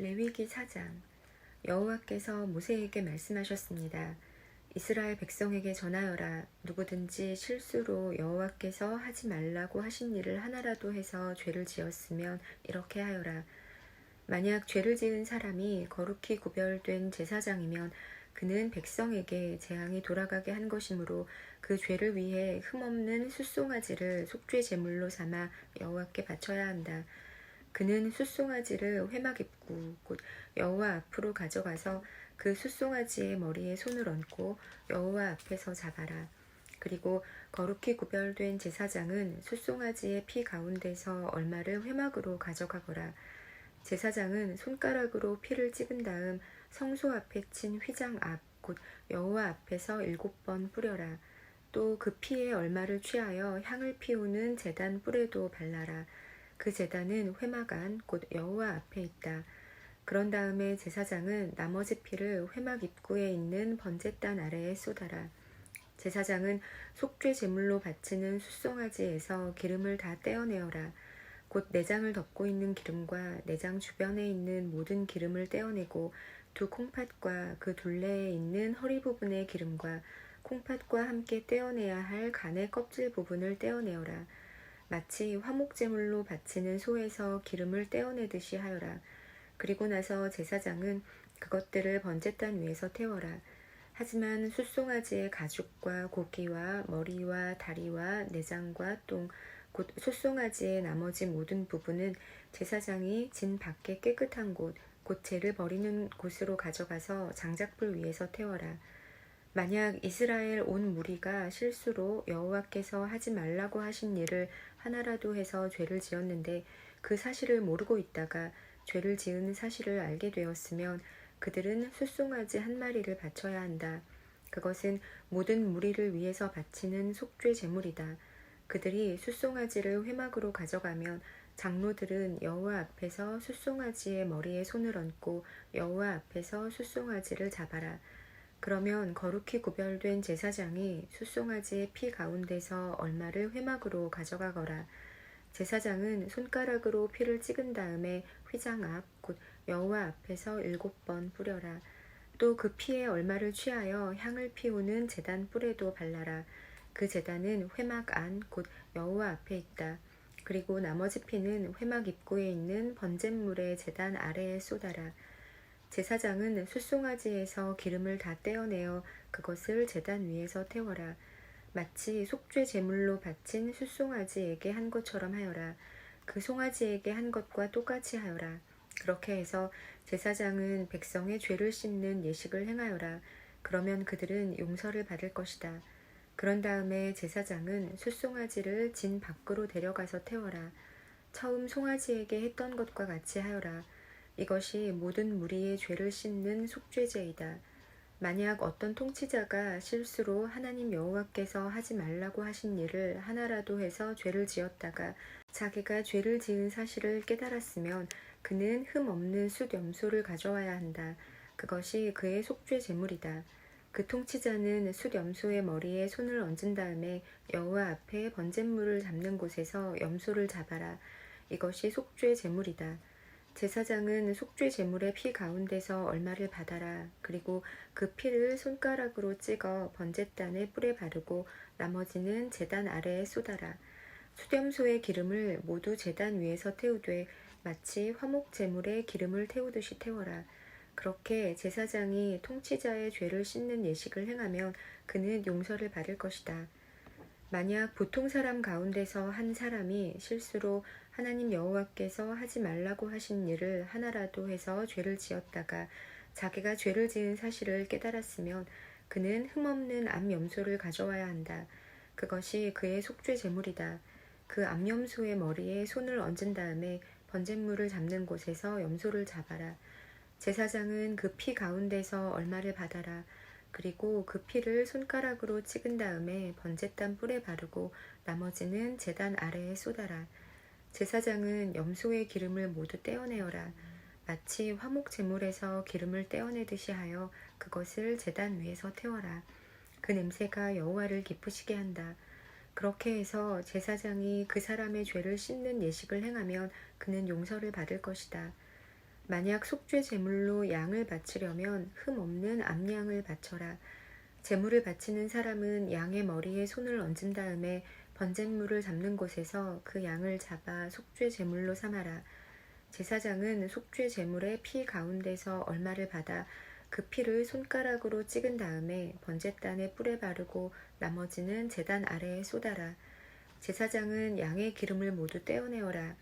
레위기 4장 여호와께서 모세에게 말씀하셨습니다. 이스라엘 백성에게 전하여라 누구든지 실수로 여호와께서 하지 말라고 하신 일을 하나라도 해서 죄를 지었으면 이렇게 하여라 만약 죄를 지은 사람이 거룩히 구별된 제사장이면 그는 백성에게 재앙이 돌아가게 한 것이므로 그 죄를 위해 흠없는 숫송아지를 속죄 제물로 삼아 여호와께 바쳐야 한다. 그는 숫송아지를 회막 입구 곧 여호와 앞으로 가져가서 그 숫송아지의 머리에 손을 얹고 여호와 앞에서 잡아라. 그리고 거룩히 구별된 제사장은 숫송아지의 피 가운데서 얼마를 회막으로 가져가거라. 제사장은 손가락으로 피를 찍은 다음 성소 앞에 친 휘장 앞 곧 여호와 앞에서 일곱 번 뿌려라. 또 그 피에 얼마를 취하여 향을 피우는 제단 뿔에도 발라라. 그 제단은 회막 안곧 여호와 앞에 있다. 그런 다음에 제사장은 나머지 피를 회막 입구에 있는 번제단 아래에 쏟아라. 제사장은 속죄 제물로 바치는 숫송아지에서 기름을 다 떼어내어라. 곧 내장을 덮고 있는 기름과 내장 주변에 있는 모든 기름을 떼어내고 두 콩팥과 그 둘레에 있는 허리 부분의 기름과 콩팥과 함께 떼어내야 할 간의 껍질 부분을 떼어내어라. 마치 화목제물로 바치는 소에서 기름을 떼어내듯이 하여라. 그리고 나서 제사장은 그것들을 번제단 위에서 태워라. 하지만 숫송아지의 가죽과 고기와 머리와 다리와 내장과 똥, 곧 숫송아지의 나머지 모든 부분은 제사장이 진 밖에 깨끗한 곳, 곧 죄를 버리는 곳으로 가져가서 장작불 위에서 태워라. 만약 이스라엘 온 무리가 실수로 여호와께서 하지 말라고 하신 일을 하나라도 해서 죄를 지었는데 그 사실을 모르고 있다가 죄를 지은 사실을 알게 되었으면 그들은 숫송아지 한 마리를 바쳐야 한다. 그것은 모든 무리를 위해서 바치는 속죄 제물이다. 그들이 숫송아지를 회막으로 가져가면 장로들은 여호와 앞에서 숫송아지의 머리에 손을 얹고 여호와 앞에서 숫송아지를 잡아라. 그러면 거룩히 구별된 제사장이 숫송아지의 피 가운데서 얼마를 회막으로 가져가거라. 제사장은 손가락으로 피를 찍은 다음에 휘장 앞 곧 여호와 앞에서 일곱 번 뿌려라. 또 그 피에 얼마를 취하여 향을 피우는 제단 뿔에도 발라라. 그 제단은 회막 안 곧 여호와 앞에 있다. 그리고 나머지 피는 회막 입구에 있는 번제물의 제단 아래에 쏟아라. 제사장은 숫송아지에서 기름을 다 떼어내어 그것을 제단 위에서 태워라. 마치 속죄 제물로 바친 숫송아지에게 한 것처럼 하여라. 그 송아지에게 한 것과 똑같이 하여라. 그렇게 해서 제사장은 백성의 죄를 씻는 예식을 행하여라. 그러면 그들은 용서를 받을 것이다. 그런 다음에 제사장은 숫송아지를 진 밖으로 데려가서 태워라. 처음 송아지에게 했던 것과 같이 하여라. 이것이 모든 무리의 죄를 씻는 속죄제이다. 만약 어떤 통치자가 실수로 하나님 여호와께서 하지 말라고 하신 일을 하나라도 해서 죄를 지었다가 자기가 죄를 지은 사실을 깨달았으면 그는 흠 없는 숫 염소를 가져와야 한다. 그것이 그의 속죄 제물이다. 그 통치자는 숫 염소의 머리에 손을 얹은 다음에 여호와 앞에 번제물을 잡는 곳에서 염소를 잡아라. 이것이 속죄 제물이다. 제사장은 속죄 제물의 피 가운데서 얼마를 받아라. 그리고 그 피를 손가락으로 찍어 번제단의 뿔에 바르고 나머지는 제단 아래에 쏟아라. 수렴소의 기름을 모두 제단 위에서 태우되 마치 화목 제물에 기름을 태우듯이 태워라. 그렇게 제사장이 통치자의 죄를 씻는 예식을 행하면 그는 용서를 받을 것이다. 만약 보통 사람 가운데서 한 사람이 실수로 하나님 여호와께서 하지 말라고 하신 일을 하나라도 해서 죄를 지었다가 자기가 죄를 지은 사실을 깨달았으면 그는 흠없는 암염소를 가져와야 한다. 그것이 그의 속죄 제물이다. 그 암염소의 머리에 손을 얹은 다음에 번제물을 잡는 곳에서 염소를 잡아라. 제사장은 그 피 가운데서 얼마를 받아라. 그리고 그 피를 손가락으로 찍은 다음에 번제단 뿔에 바르고 나머지는 제단 아래에 쏟아라. 제사장은 염소의 기름을 모두 떼어내어라. 마치 화목 제물에서 기름을 떼어내듯이 하여 그것을 제단 위에서 태워라. 그 냄새가 여호와를 기쁘시게 한다. 그렇게 해서 제사장이 그 사람의 죄를 씻는 예식을 행하면 그는 용서를 받을 것이다. 만약 속죄 제물로 양을 바치려면 흠 없는 암양을 바쳐라. 제물을 바치는 사람은 양의 머리에 손을 얹은 다음에 번제물을 잡는 곳에서 그 양을 잡아 속죄 제물로 삼아라. 제사장은 속죄 제물의 피 가운데서 얼마를 받아 그 피를 손가락으로 찍은 다음에 번제단에 뿔에 바르고 나머지는 제단 아래에 쏟아라. 제사장은 양의 기름을 모두 떼어내어라.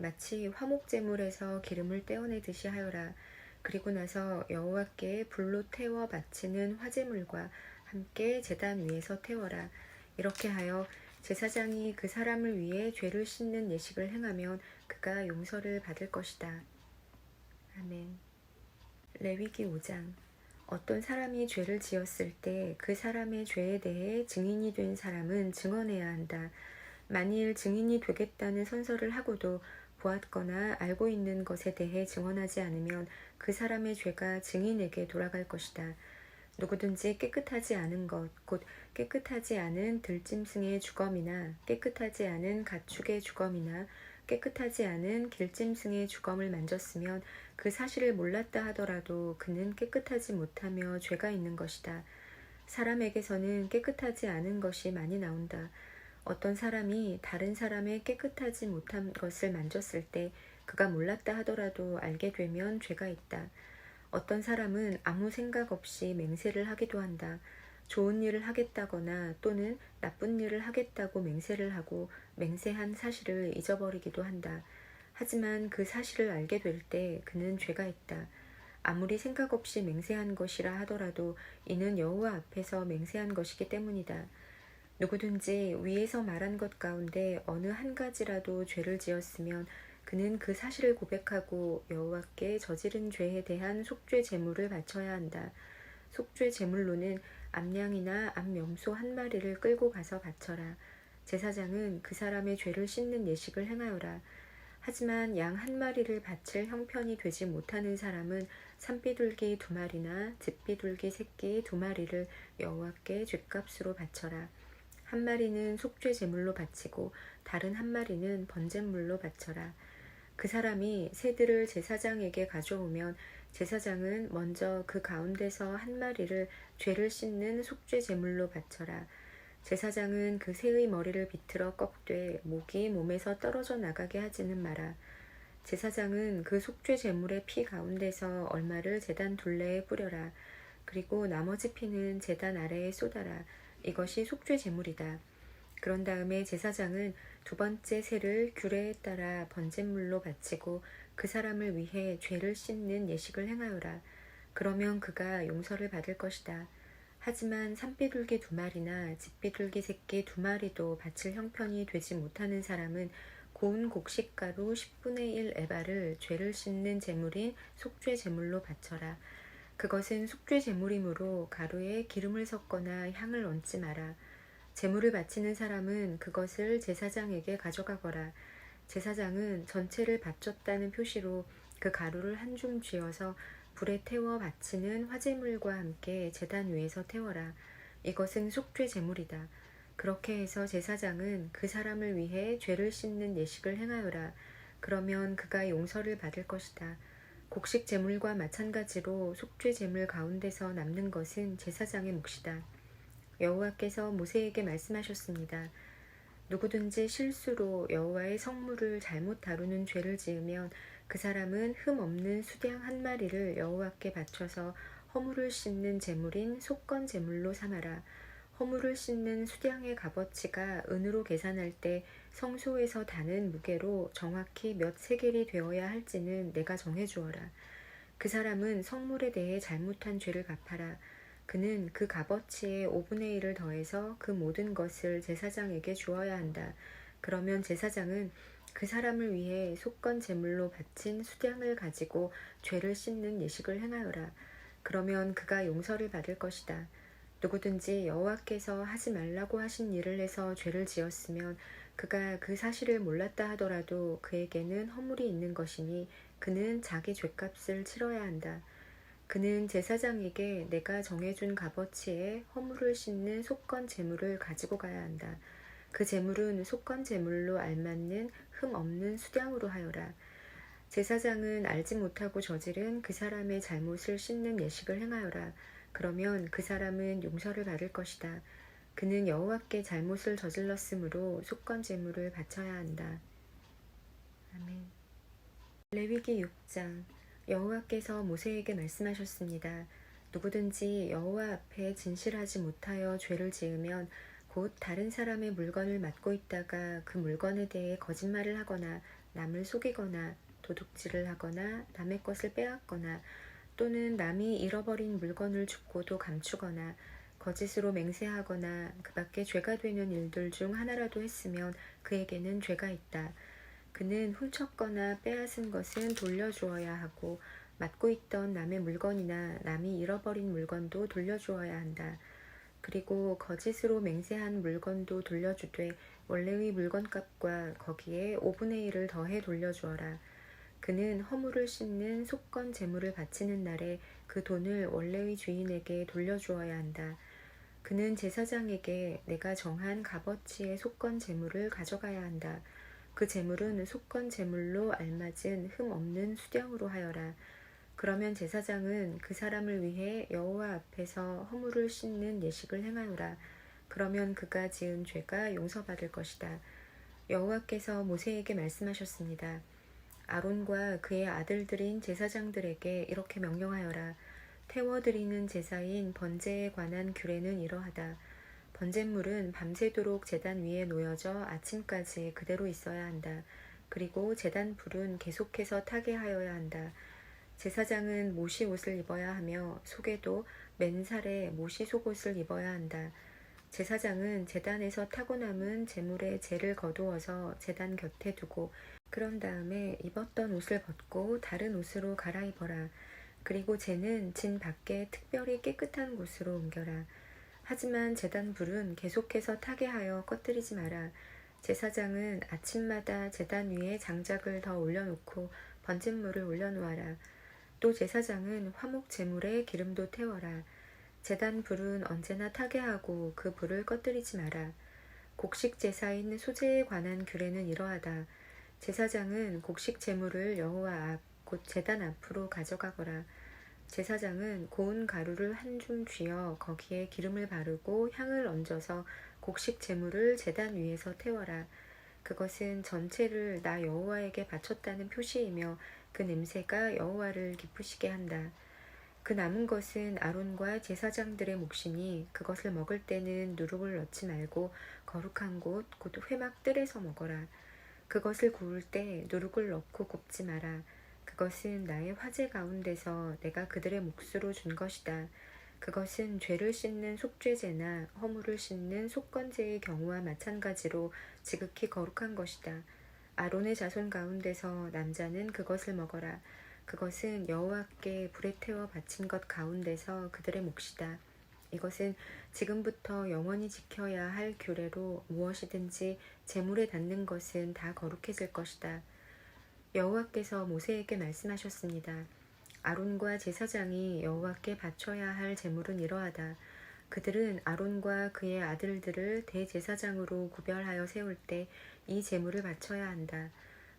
마치 화목 제물에서 기름을 떼어내듯이 하여라. 그리고 나서 여호와께 불로 태워 바치는 화제물과 함께 제단 위에서 태워라. 이렇게 하여 제사장이 그 사람을 위해 죄를 씻는 예식을 행하면 그가 용서를 받을 것이다. 아멘. 레위기 5장 어떤 사람이 죄를 지었을 때 그 사람의 죄에 대해 증인이 된 사람은 증언해야 한다. 만일 증인이 되겠다는 선서를 하고도 보았거나 알고 있는 것에 대해 증언하지 않으면 그 사람의 죄가 증인에게 돌아갈 것이다. 누구든지 깨끗하지 않은 것, 곧 깨끗하지 않은 들짐승의 주검이나 깨끗하지 않은 가축의 주검이나 깨끗하지 않은 길짐승의 주검을 만졌으면 그 사실을 몰랐다 하더라도 그는 깨끗하지 못하며 죄가 있는 것이다. 사람에게서는 깨끗하지 않은 것이 많이 나온다. 어떤 사람이 다른 사람의 깨끗하지 못한 것을 만졌을 때 그가 몰랐다 하더라도 알게 되면 죄가 있다. 어떤 사람은 아무 생각 없이 맹세를 하기도 한다. 좋은 일을 하겠다거나 또는 나쁜 일을 하겠다고 맹세를 하고 맹세한 사실을 잊어버리기도 한다. 하지만 그 사실을 알게 될 때 그는 죄가 있다. 아무리 생각 없이 맹세한 것이라 하더라도 이는 여호와 앞에서 맹세한 것이기 때문이다. 누구든지 위에서 말한 것 가운데 어느 한 가지라도 죄를 지었으면 그는 그 사실을 고백하고 여호와께 저지른 죄에 대한 속죄 제물을 바쳐야 한다. 속죄 제물로는 암양이나 암염소 한 마리를 끌고 가서 바쳐라. 제사장은 그 사람의 죄를 씻는 예식을 행하여라. 하지만 양 한 마리를 바칠 형편이 되지 못하는 사람은 산비둘기 두 마리나 집비둘기 새끼 두 마리를 여호와께 죗값으로 바쳐라. 한 마리는 속죄 제물로 바치고 다른 한 마리는 번제물로 바쳐라. 그 사람이 새들을 제사장에게 가져오면 제사장은 먼저 그 가운데서 한 마리를 죄를 씻는 속죄 제물로 바쳐라. 제사장은 그 새의 머리를 비틀어 꺾되 목이 몸에서 떨어져 나가게 하지는 마라. 제사장은 그 속죄 제물의 피 가운데서 얼마를 제단 둘레에 뿌려라. 그리고 나머지 피는 제단 아래에 쏟아라. 이것이 속죄 제물이다. 그런 다음에 제사장은 두 번째 새를 규례에 따라 번제물로 바치고 그 사람을 위해 죄를 씻는 예식을 행하여라. 그러면 그가 용서를 받을 것이다. 하지만 산비둘기 두 마리나 집비둘기 새끼 두 마리도 바칠 형편이 되지 못하는 사람은 고운 곡식가루 10분의 1 에바를 죄를 씻는 제물인 속죄 제물로 바쳐라. 그것은 속죄 제물이므로 가루에 기름을 섞거나 향을 얹지 마라. 제물을 바치는 사람은 그것을 제사장에게 가져가거라. 제사장은 전체를 바쳤다는 표시로 그 가루를 한 줌 쥐어서 불에 태워 바치는 화제물과 함께 제단 위에서 태워라. 이것은 속죄 제물이다. 그렇게 해서 제사장은 그 사람을 위해 죄를 씻는 예식을 행하여라. 그러면 그가 용서를 받을 것이다. 곡식 제물과 마찬가지로 속죄 제물 가운데서 남는 것은 제사장의 몫이다. 여호와께서 모세에게 말씀하셨습니다. 누구든지 실수로 여호와의 성물을 잘못 다루는 죄를 지으면 그 사람은 흠 없는 수량 한 마리를 여호와께 바쳐서 허물을 씻는 제물인 속건 제물로 삼아라. 허물을 씻는 수량의 값어치가 은으로 계산할 때 성소에서 다는 무게로 정확히 몇 세겔이 되어야 할지는 내가 정해주어라. 그 사람은 성물에 대해 잘못한 죄를 갚아라. 그는 그 값어치의 5분의 1을 더해서 그 모든 것을 제사장에게 주어야 한다. 그러면 제사장은 그 사람을 위해 속건 제물로 바친 수량을 가지고 죄를 씻는 예식을 행하여라. 그러면 그가 용서를 받을 것이다. 누구든지 여호와께서 하지 말라고 하신 일을 해서 죄를 지었으면 그가 그 사실을 몰랐다 하더라도 그에게는 허물이 있는 것이니 그는 자기 죄값을 치러야 한다. 그는 제사장에게 내가 정해준 값어치에 허물을 씻는 속건 제물을 가지고 가야 한다. 그 제물은 속건 제물로 알맞는 흠 없는 수량으로 하여라. 제사장은 알지 못하고 저지른 그 사람의 잘못을 씻는 예식을 행하여라. 그러면 그 사람은 용서를 받을 것이다. 그는 여호와께 잘못을 저질렀으므로 속건 제물을 바쳐야 한다. 아멘. 레위기 6장 여호와께서 모세에게 말씀하셨습니다. 누구든지 여호와 앞에 진실하지 못하여 죄를 지으면 곧 다른 사람의 물건을 맡고 있다가 그 물건에 대해 거짓말을 하거나 남을 속이거나 도둑질을 하거나 남의 것을 빼앗거나 또는 남이 잃어버린 물건을 죽고도 감추거나 거짓으로 맹세하거나 그 밖에 죄가 되는 일들 중 하나라도 했으면 그에게는 죄가 있다. 그는 훔쳤거나 빼앗은 것은 돌려주어야 하고 맡고 있던 남의 물건이나 남이 잃어버린 물건도 돌려주어야 한다. 그리고 거짓으로 맹세한 물건도 돌려주되 원래의 물건값과 거기에 5분의 1을 더해 돌려주어라. 그는 허물을 씻는 속건 제물을 바치는 날에 그 돈을 원래의 주인에게 돌려주어야 한다. 그는 제사장에게 내가 정한 값어치의 속건 제물을 가져가야 한다. 그 제물은 속건 제물로 알맞은 흠 없는 수령으로 하여라. 그러면 제사장은 그 사람을 위해 여호와 앞에서 허물을 씻는 예식을 행하여라. 그러면 그가 지은 죄가 용서받을 것이다. 여호와께서 모세에게 말씀하셨습니다. 아론과 그의 아들들인 제사장들에게 이렇게 명령하여라. 태워드리는 제사인 번제에 관한 규례는 이러하다. 번제물은 밤새도록 제단 위에 놓여져 아침까지 그대로 있어야 한다. 그리고 제단 불은 계속해서 타게 하여야 한다. 제사장은 모시 옷을 입어야 하며 속에도 맨살에 모시 속옷을 입어야 한다. 제사장은 제단에서 타고 남은 재물의 재를 거두어서 제단 곁에 두고 그런 다음에 입었던 옷을 벗고 다른 옷으로 갈아입어라. 그리고 재는 진 밖에 특별히 깨끗한 곳으로 옮겨라. 하지만 제단 불은 계속해서 타게 하여 꺼뜨리지 마라. 제사장은 아침마다 제단 위에 장작을 더 올려놓고 번제물을 올려놓아라. 또 제사장은 화목 제물에 기름도 태워라. 제단 불은 언제나 타게 하고 그 불을 꺼뜨리지 마라. 곡식 제사인 소재에 관한 규례는 이러하다. 제사장은 곡식 제물을 여호와 앞, 곧 제단 앞으로 가져가거라. 제사장은 고운 가루를 한 줌 쥐어 거기에 기름을 바르고 향을 얹어서 곡식 제물을 제단 위에서 태워라. 그것은 전체를 나 여호와에게 바쳤다는 표시이며 그 냄새가 여호와를 기쁘시게 한다. 그 남은 것은 아론과 제사장들의 몫이니 그것을 먹을 때는 누룩을 넣지 말고 거룩한 곳, 곧 회막 뜰에서 먹어라. 그것을 구울 때 누룩을 넣고 굽지 마라. 그것은 나의 화제 가운데서 내가 그들의 몫으로 준 것이다. 그것은 죄를 씻는 속죄제나 허물을 씻는 속건제의 경우와 마찬가지로 지극히 거룩한 것이다. 아론의 자손 가운데서 남자는 그것을 먹어라. 그것은 여호와께 불에 태워 바친 것 가운데서 그들의 몫이다. 이것은 지금부터 영원히 지켜야 할 규례로 무엇이든지 재물에 닿는 것은 다 거룩해질 것이다. 여호와께서 모세에게 말씀하셨습니다. 아론과 제사장이 여호와께 바쳐야 할 재물은 이러하다. 그들은 아론과 그의 아들들을 대제사장으로 구별하여 세울 때 이 제물을 바쳐야 한다.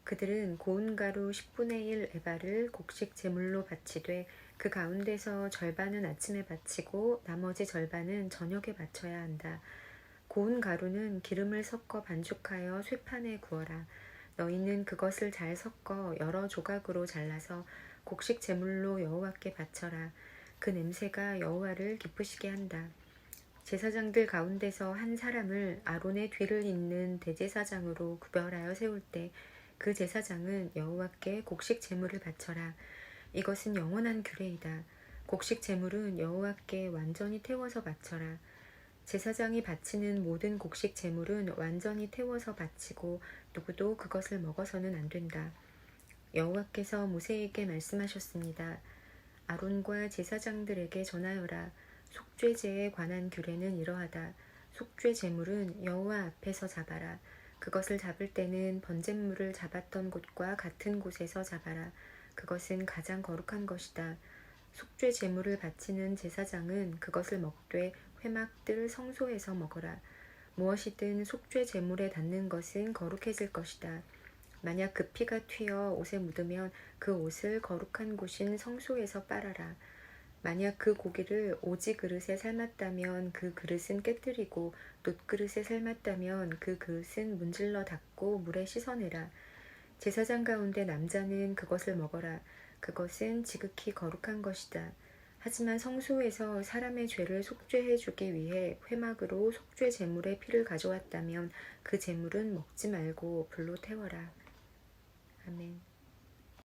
그들은 고운 가루 10분의 1 에바를 곡식 제물로 바치되 그 가운데서 절반은 아침에 바치고 나머지 절반은 저녁에 바쳐야 한다. 고운 가루는 기름을 섞어 반죽하여 쇠판에 구워라. 너희는 그것을 잘 섞어 여러 조각으로 잘라서 곡식 제물로 여호와께 바쳐라. 그 냄새가 여호와를 기쁘시게 한다. 제사장들 가운데서 한 사람을 아론의 뒤를 잇는 대제사장으로 구별하여 세울 때 그 제사장은 여호와께 곡식 제물을 바쳐라. 이것은 영원한 규례이다. 곡식 제물은 여호와께 완전히 태워서 바쳐라. 제사장이 바치는 모든 곡식 제물은 완전히 태워서 바치고 누구도 그것을 먹어서는 안 된다. 여호와께서 모세에게 말씀하셨습니다. 아론과 제사장들에게 전하여라. 속죄제에 관한 규례는 이러하다. 속죄 제물은 여호와 앞에서 잡아라. 그것을 잡을 때는 번제물을 잡았던 곳과 같은 곳에서 잡아라. 그것은 가장 거룩한 것이다. 속죄 제물을 바치는 제사장은 그것을 먹되 회막들 성소에서 먹어라. 무엇이든 속죄 제물에 닿는 것은 거룩해질 것이다. 만약 그 피가 튀어 옷에 묻으면 그 옷을 거룩한 곳인 성소에서 빨아라. 만약 그 고기를 오지 그릇에 삶았다면 그 그릇은 깨뜨리고 놋그릇에 삶았다면 그 그릇은 문질러 닦고 물에 씻어내라. 제사장 가운데 남자는 그것을 먹어라. 그것은 지극히 거룩한 것이다. 하지만 성소에서 사람의 죄를 속죄해 주기 위해 회막으로 속죄 제물의 피를 가져왔다면 그 제물은 먹지 말고 불로 태워라. 아멘.